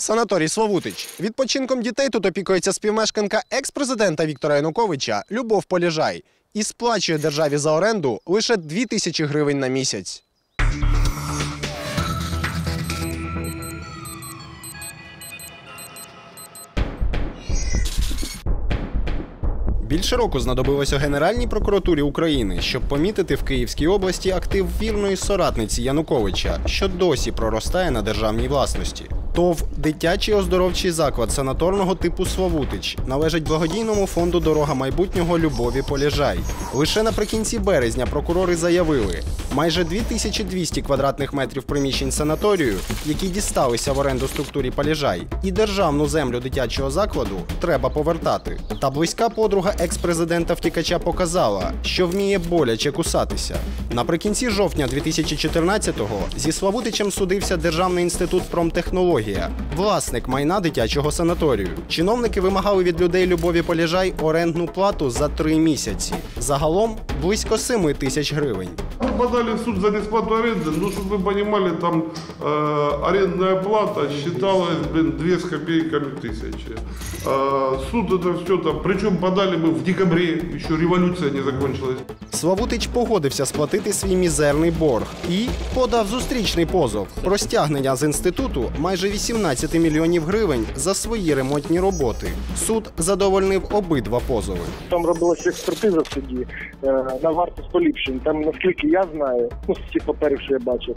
Санаторій Славутич. Відпочинком дітей тут опікується співмешканка екс-президента Віктора Януковича Любов Поліжай і сплачує державі за оренду лише 2 тисячі гривень на місяць. Більше року знадобилося Генеральній прокуратурі України, щоб помітити в Київській області актив вірної соратниці Януковича, що досі проростає на державній власності. ТОВ дитячий оздоровчий заклад санаторного типу Славутич належить благодійному фонду Дорога майбутнього Любові Поліжай. Лише наприкінці березня прокурори заявили, майже 2200 квадратних метрів приміщень санаторію, які дісталися в оренду структурі Поліжай, і державну землю дитячого закладу треба повертати. Та близька подруга екс-президента втікача показала, що вміє боляче кусатися. Наприкінці жовтня 2014-го зі Славутичем судився Державний інститут промтехнологія, власник майна дитячого санаторію. Чиновники вимагали від людей Любові Поліжай орендну плату за три місяці. Загалом близько 7 тисяч гривень. Мы подали в суд за несплату аренды, ну, чтобы вы понимали, там э, арендная плата считалась, блин, 2 с копейками тысячи. Э, суд это все там, причем подали мы в декабре, еще революция не закончилась. Славутич погодився сплатити свій мізерний борг і подав зустрічний позов про стягнення з інституту майже 18 мільйонів гривень за свої ремонтні роботи. Суд задовольнив обидва позови. Там робилася експертиза в суді е, на вартість поліпшень. Там, наскільки я знаю, ну з цих паперів, що я бачив,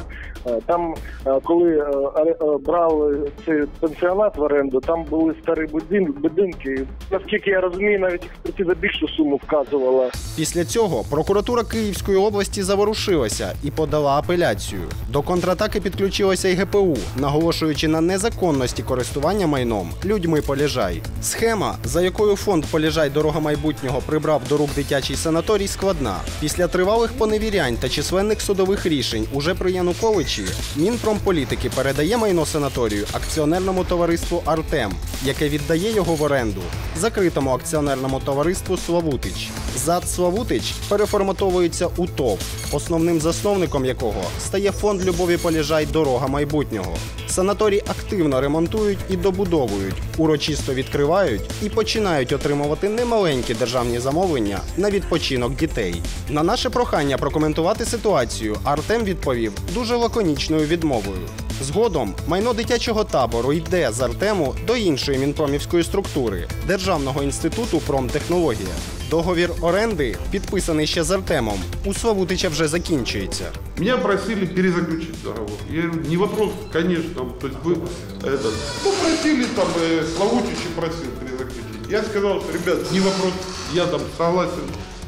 е, там, е, коли е, брали цей пенсіонат в оренду, там були старі будин- будинки. Наскільки я розумію, навіть експертиза більшу суму вказувала. Після цього прокуратура Київської області заворушилася і подала апеляцію. До контратаки підключилася й ГПУ, наголошуючи на незаконності користування майном людьми Поліжай. Схема, за якою фонд Поліжай Дорога майбутнього прибрав до рук дитячий санаторій, складна. Після тривалих поневірянь та численних судових рішень уже при Януковичі Мінпромполітики передає майно санаторію акціонерному товариству Артем, яке віддає його в оренду закритому акціонерному товариству Славутич. ЗАД Славутич переформатовується у ТОВ, основним засновником якого стає фонд Любові Поліжай Дорога майбутнього. Санаторій активно ремонтують і добудовують, урочисто відкривають і починають отримувати немаленькі державні замовлення на відпочинок дітей. На наше прохання прокоментувати ситуацію Артем відповів дуже лаконічною відмовою. Згодом майно дитячого табору йде з Артему до іншої мінпромівської структури Державного інституту промтехнологія. Договір оренди, підписаний ще з Артемом, у Славутича вже закінчується. Меня просили перезаключить договор. Я говорю, не вопрос, конечно, то есть вы этот, ну, просили там, э, Славутич и просил перезаключить. Я сказал, что, ребят, не вопрос, я там согласен,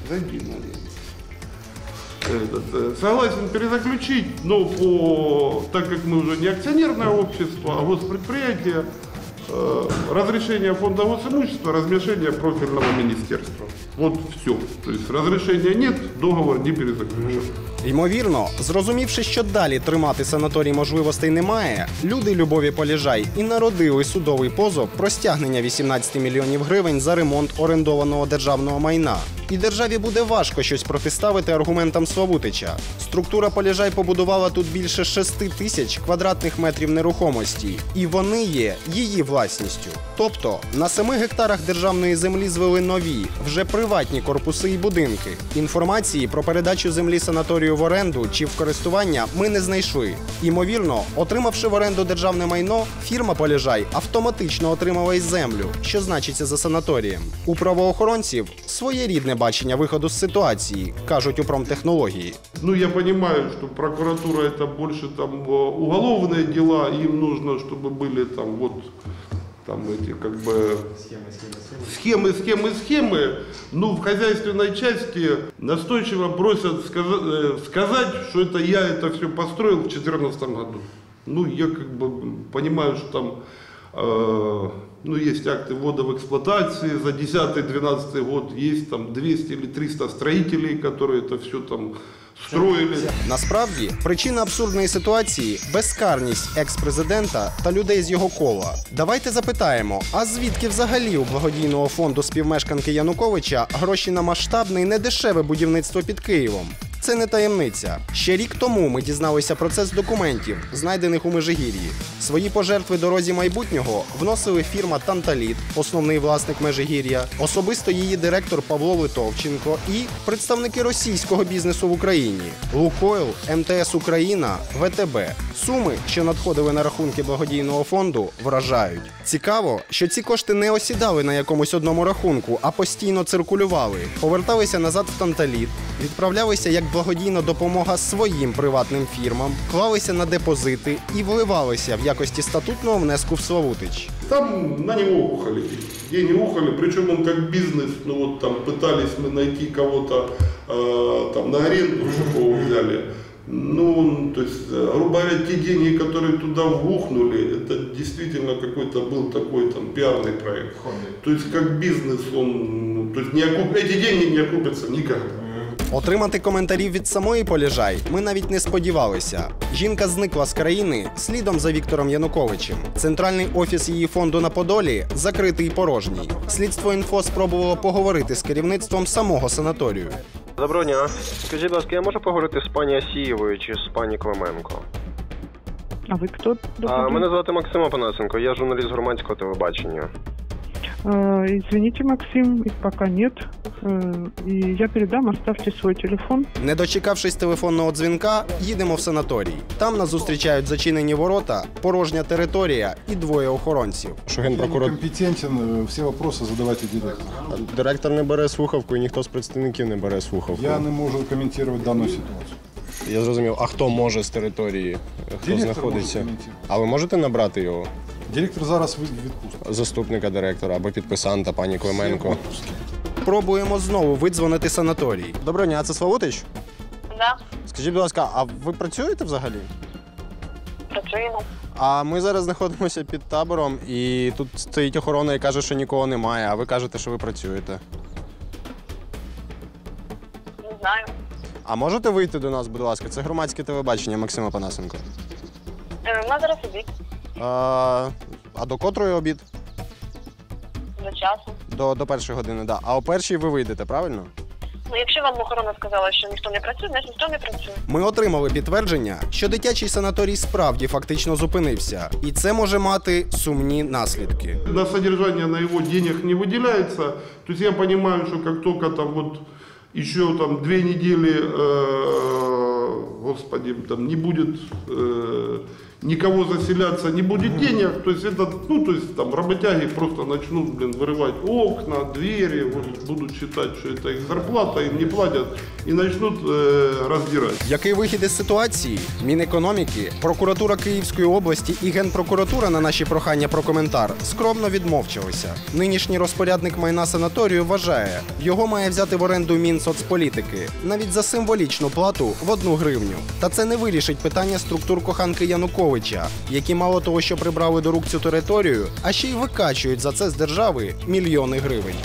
зайди налей. Этот, э, согласен перезаключить, но по, так как мы уже не акционерное общество, а госпредприятие, э, разрешение фонда госимущества, разрешение профильного министерства. Вот все. То есть разрешения нет, договор не перезаключен. Ймовірно, зрозумівши, що далі тримати санаторій можливостей немає, люди Любові Поліжай і народили судовий позов про стягнення 18 мільйонів гривень за ремонт орендованого державного майна. І державі буде важко щось протиставити аргументам Славутича. Структура Поліжай побудувала тут більше 6 тисяч квадратних метрів нерухомості, і вони є її власністю. Тобто на 7 гектарах державної землі звели нові, вже приватні корпуси і будинки. Інформації про передачу землі санаторію в оренду чи в користування ми не знайшли. Імовірно, отримавши в оренду державне майно, фірма Поліжай автоматично отримала й землю, що значиться за санаторієм. У правоохоронців своєрідне бачення виходу з ситуації, кажуть у промтехнології. Ну, я понимаю, что прокуратура это больше там э, уголовные дела, им нужно, чтобы были там вот Там эти как бы схемы, схемы, схемы. Ну, в хозяйственной части настойчиво просят сказать, сказать, что это я это все построил в 2014 году. Ну, я как бы понимаю, что там э, ну, есть акты ввода в эксплуатации за 10-12 год, есть там 200 или 300 строителей, которые это все там строили. Насправді, причина абсурдної ситуації безкарність екс-президента та людей з його кола. Давайте запитаємо: а звідки взагалі у благодійного фонду співмешканки Януковича гроші на масштабне і недешеве будівництво під Києвом? Це не таємниця. Ще рік тому ми дізналися про це з документів, знайдених у Межигір'ї. Свої пожертви дорозі майбутнього вносили фірма Танталіт, основний власник Межигір'я, особисто її директор Павло Литовченко і представники російського бізнесу в Україні Лукойл, МТС Україна, ВТБ. Суми, що надходили на рахунки благодійного фонду, вражають. Цікаво, що ці кошти не осідали на якомусь одному рахунку, а постійно циркулювали, поверталися назад в Танталіт, відправлялися як благодійна допомога своїм приватним фірмам, клалися на депозити і вливалися в якості статутного внеску в Славутич. Там на него ухали. Деньги ухали, причем он как бизнес, ну вот там пытались мы найти кого-то э, там на аренду, чтобы его взяли. Ну, он, то есть, э, грубо говоря, те деньги, которые туда вухнули, это действительно какой-то был такой там пиарный проект. То есть как бизнес он, ну, то есть не окуп... эти деньги не окупятся никогда. Отримати коментарів від самої Поліжай ми навіть не сподівалися. Жінка зникла з країни слідом за Віктором Януковичем. Центральний офіс її фонду на Подолі закритий і порожній. Слідство інфо спробувало поговорити з керівництвом самого санаторію. Доброго дня. Скажіть, будь ласка, я можу поговорити з пані Асієвою чи з пані Клименко? А вы кто? А, мене звати Максим Опанасенко, я журналіст громадського телебачення. Э, Извините, Максим, их пока нет. Э, И я передам, оставьте свой телефон. Не дочекавшись телефонного дзвінка, їдемо в санаторій. Там нас зустрічають зачинені ворота, порожня територія і двоє охоронців. Що Я генпрокурор компетентен, э, все вопросы задавайте директору. директор не бере слухавку і ніхто з представників не бере слухавку. Я не можу коментувати дану ситуацію. Я зрозумів. А хто може з території? Хто Директор знаходиться? може коментувати. А ви можете набрати його? Директор зараз в відпустці. Заступника директора або підписанта пані Клименко. Пробуємо знову видзвонити санаторій. Доброго дня, це Славутич? Да, Скажіть, будь ласка, а ви працюєте взагалі? працюємо. А ми зараз знаходимося під табором, і тут стоїть охорона і каже, що нікого немає, а ви кажете, що ви працюєте. Не знаю. А можете вийти до нас, будь ласка? Це громадське телебачення Максима Панасенко. Е, У нас зараз обід А, а до котрої обід? за часом. До, до першої години, так. Да. А о першій ви вийдете, правильно? Ну, якщо вам охорона сказала, що ніхто не працює, значить ніхто не працює. Ми отримали підтвердження, що дитячий санаторій справді фактично зупинився, і це може мати сумні наслідки. На содержание на его денег не выделяется. То есть я понимаю, что как только там вот еще там две недели, э, господи, там не будет э, никого заселяться, не будет денег, то есть это, ну то есть там работяги просто начнут, блин, вырывать окна, двери, вот, будут считать, что это их зарплата, им не платят, и начнут э, раздирать. Який вихід із ситуації? Мінекономіки, прокуратура Київської області і генпрокуратура на наші прохання про коментар скромно відмовчалися. Нинішній розпорядник майна санаторію вважає, його має взяти в оренду Мінсоцполітики навіть за символічну плату в одну гривню. Та це не вирішить питання структур коханки Януковича, які мало того, що прибрали до рук цю територію, а ще й викачують за це з держави мільйони гривень.